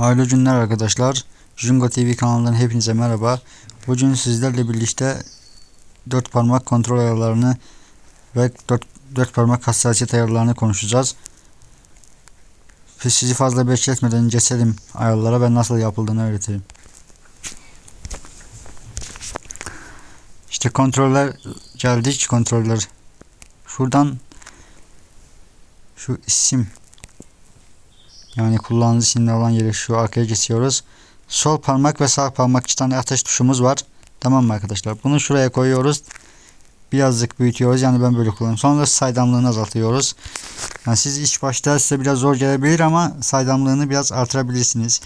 Hayırlı günler arkadaşlar. Jungo TV kanalından hepinize merhaba. Bugün sizlerle birlikte dört parmak kontrol ayarlarını ve dört, dört parmak hassasiyet ayarlarını konuşacağız. Biz Sizi fazla bekletmeden geçelim ayarlara ve nasıl yapıldığını öğreteyim. İşte kontroller geldik kontroller. Şuradan şu isim yani kullanıcı isimli olan yeri şu arkaya geçiyoruz. Sol parmak ve sağ parmak iki tane ateş tuşumuz var. Tamam mı arkadaşlar? Bunu şuraya koyuyoruz. Birazcık büyütüyoruz. Yani ben böyle kullanıyorum. Sonra saydamlığını azaltıyoruz. Yani siz ilk başta size biraz zor gelebilir ama saydamlığını biraz artırabilirsiniz.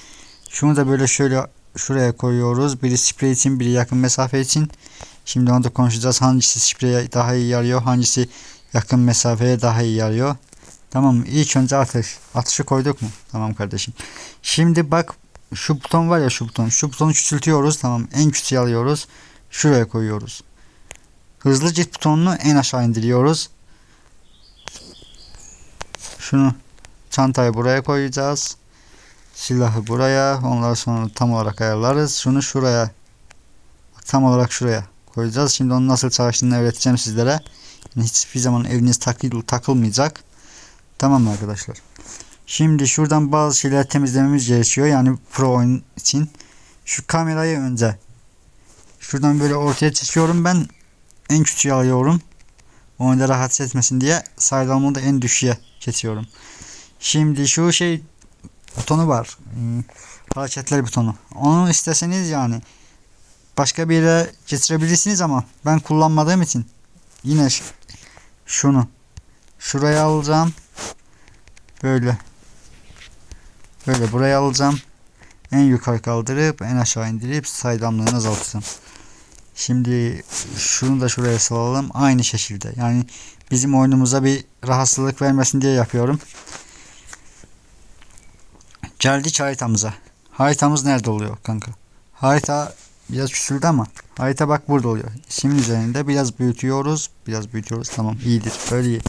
Şunu da böyle şöyle şuraya koyuyoruz. Biri sprey için, biri yakın mesafe için. Şimdi onu da konuşacağız. Hangisi spreye daha iyi yarıyor, hangisi yakın mesafeye daha iyi yarıyor. Tamam? İlk önce ateş. Ateşi koyduk mu? Tamam kardeşim. Şimdi bak şu buton var ya şu buton. Şu butonu küçültüyoruz. Tamam. En küçüğü alıyoruz. Şuraya koyuyoruz. Hızlı git butonunu en aşağı indiriyoruz. Şunu çantayı buraya koyacağız. Silahı buraya. Ondan sonra tam olarak ayarlarız. Şunu şuraya. Tam olarak şuraya koyacağız. Şimdi onun nasıl çalıştığını öğreteceğim sizlere. Hiçbir zaman eliniz takıl, takılmayacak. Tamam arkadaşlar? Şimdi şuradan bazı şeyler temizlememiz gerekiyor. Yani pro oyun için. Şu kamerayı önce şuradan böyle ortaya çekiyorum ben. En küçüğü alıyorum. Oyunda rahatsız etmesin diye saydamlığı da en düşüğe kesiyorum. Şimdi şu şey butonu var. Hmm, Hareketler butonu. Onu isteseniz yani başka bir yere getirebilirsiniz ama ben kullanmadığım için yine şunu şuraya alacağım. Böyle. Böyle buraya alacağım. En yukarı kaldırıp en aşağı indirip saydamlığını azaltacağım. Şimdi şunu da şuraya salalım. Aynı şekilde. Yani bizim oyunumuza bir rahatsızlık vermesin diye yapıyorum. Geldik haritamıza. Haritamız nerede oluyor kanka? Harita biraz küçüldü ama harita bak burada oluyor. İsmin üzerinde biraz büyütüyoruz. Biraz büyütüyoruz. Tamam iyidir. Böyle iyi.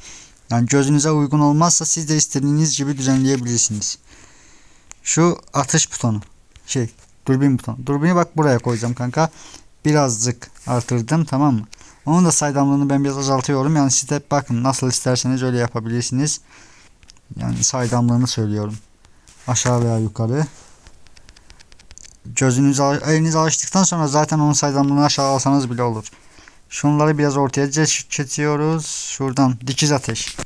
Yani gözünüze uygun olmazsa siz de istediğiniz gibi düzenleyebilirsiniz. Şu atış butonu. Şey, dürbün butonu. Dürbünü bak buraya koyacağım kanka. Birazcık artırdım tamam mı? Onun da saydamlığını ben biraz azaltıyorum. Yani siz de bakın nasıl isterseniz öyle yapabilirsiniz. Yani saydamlığını söylüyorum. Aşağı veya yukarı. Gözünüz eliniz alıştıktan sonra zaten onun saydamlığını aşağı alsanız bile olur. Şunları biraz ortaya çekiyoruz. Şuradan dikiz ateş.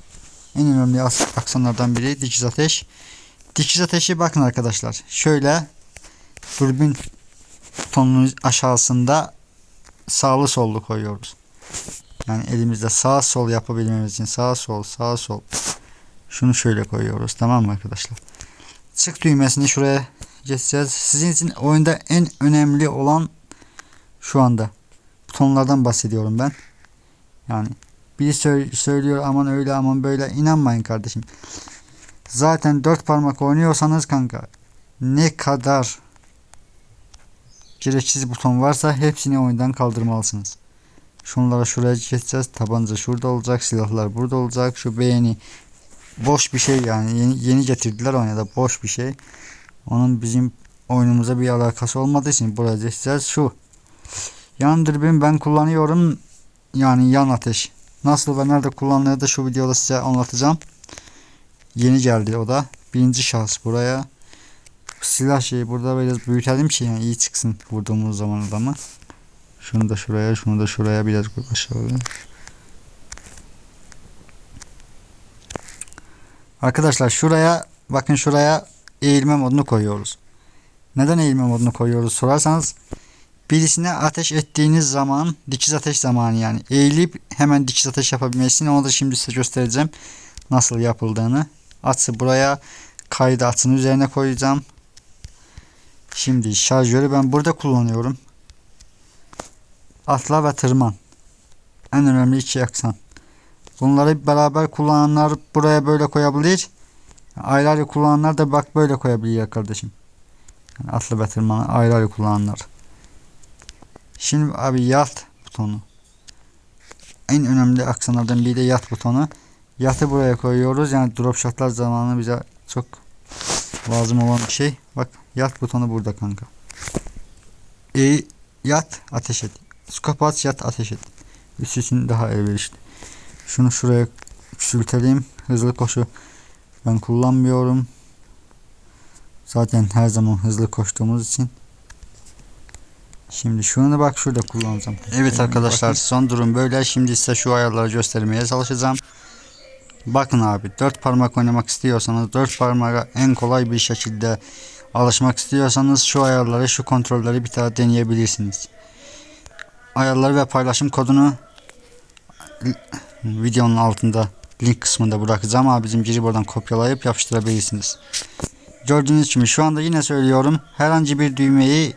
En önemli aksanlardan biri dikiz ateş. Dikiz ateşi bakın arkadaşlar. Şöyle dürbün butonunun aşağısında sağlı sollu koyuyoruz. Yani elimizde sağ sol yapabilmemiz için sağ sol sağ sol. Şunu şöyle koyuyoruz. Tamam mı arkadaşlar? Çık düğmesini şuraya geçeceğiz. Sizin için oyunda en önemli olan şu anda butonlardan bahsediyorum ben. Yani biri sö- söylüyor aman öyle aman böyle inanmayın kardeşim. Zaten dört parmak oynuyorsanız kanka ne kadar gereksiz buton varsa hepsini oyundan kaldırmalısınız. Şunlara şuraya geçeceğiz. Tabanca şurada olacak. Silahlar burada olacak. Şu beğeni boş bir şey yani. Yeni, yeni getirdiler oyuna da boş bir şey. Onun bizim oyunumuza bir alakası olmadığı için buraya geçeceğiz. Şu yan dürbün ben kullanıyorum. Yani yan ateş. Nasıl ve nerede kullanılıyor da şu videoda size anlatacağım. Yeni geldi o da. Birinci şahıs buraya. Silah şeyi burada biraz büyütelim ki yani iyi çıksın vurduğumuz zaman adamı. Şunu da şuraya, şunu da şuraya biraz aşağı. Arkadaşlar şuraya bakın şuraya eğilme modunu koyuyoruz. Neden eğilme modunu koyuyoruz sorarsanız birisine ateş ettiğiniz zaman dikiz ateş zamanı yani eğilip hemen dikiz ateş yapabilmesini onu da şimdi size göstereceğim nasıl yapıldığını. Atsı buraya kaydı atın üzerine koyacağım. Şimdi şarjörü ben burada kullanıyorum. Atla ve tırman. En önemli iki aksan. Bunları beraber kullananlar buraya böyle koyabilir. Ayrı ayrı kullananlar da bak böyle koyabiliyor kardeşim. Yani atla ve tırmanı ayrı ayrı kullananlar. Şimdi abi yat butonu. En önemli aksanlardan biri de yat butonu. Yatı buraya koyuyoruz. Yani drop shotlar zamanı bize çok lazım olan bir şey. Bak yat butonu burada kanka. E yat ateş et. Scope aç yat ateş et. Üst için daha elverişli. Şunu şuraya küçültelim. Hızlı koşu ben kullanmıyorum. Zaten her zaman hızlı koştuğumuz için. Şimdi şunu da bak şurada kullanacağım. Evet arkadaşlar son durum böyle. Şimdi size şu ayarları göstermeye çalışacağım. Bakın abi dört parmak oynamak istiyorsanız dört parmağa en kolay bir şekilde alışmak istiyorsanız şu ayarları şu kontrolleri bir daha deneyebilirsiniz. Ayarları ve paylaşım kodunu videonun altında link kısmında bırakacağım abicim girip oradan kopyalayıp yapıştırabilirsiniz. Gördüğünüz gibi şu anda yine söylüyorum herhangi bir düğmeyi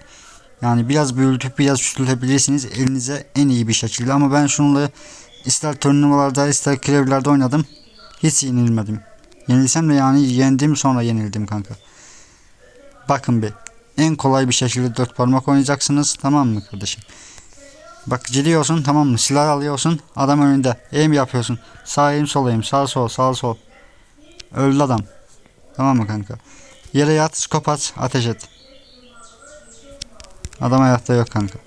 yani biraz büyütüp biraz küçültebilirsiniz elinize en iyi bir şekilde ama ben şununla ister turnuvalarda ister krevlerde oynadım hiç yenilmedim. Yenilsem de yani yendim sonra yenildim kanka. Bakın bir en kolay bir şekilde dört parmak oynayacaksınız tamam mı kardeşim? Bak gidiyorsun tamam mı? Silah alıyorsun. Adam önünde. Eğim yapıyorsun. Sağ eğim sol eğim. Sağ sol sağ sol. Öldü adam. Tamam mı kanka? Yere yat. Skop aç. Ateş et. Adam hayatta yok kanka.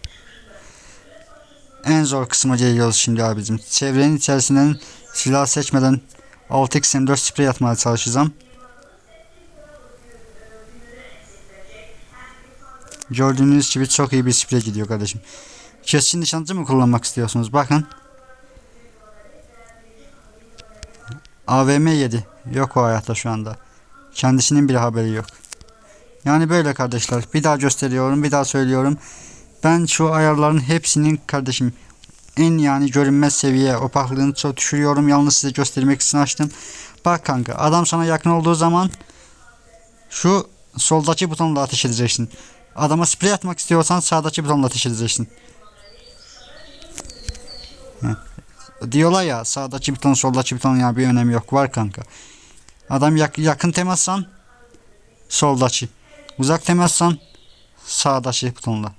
En zor kısma geliyoruz şimdi abicim. Çevrenin içerisinden silah seçmeden 6x M4 sprey atmaya çalışacağım. Gördüğünüz gibi çok iyi bir sprey gidiyor kardeşim. Keskin nişancı mı kullanmak istiyorsunuz? Bakın. AVM 7. Yok o hayatta şu anda. Kendisinin bile haberi yok. Yani böyle kardeşler. Bir daha gösteriyorum. Bir daha söylüyorum. Ben şu ayarların hepsinin kardeşim en yani görünmez seviye opaklığını çok düşürüyorum. Yalnız size göstermek için açtım. Bak kanka adam sana yakın olduğu zaman şu soldaki butonla ateş edeceksin. Adama sprey atmak istiyorsan sağdaki butonla ateş edeceksin. Diyorlar ya sağdaki buton soldaki buton ya bir önemi yok var kanka. Adam yak- yakın temassan soldaki. Uzak temassan sağdaki butonla.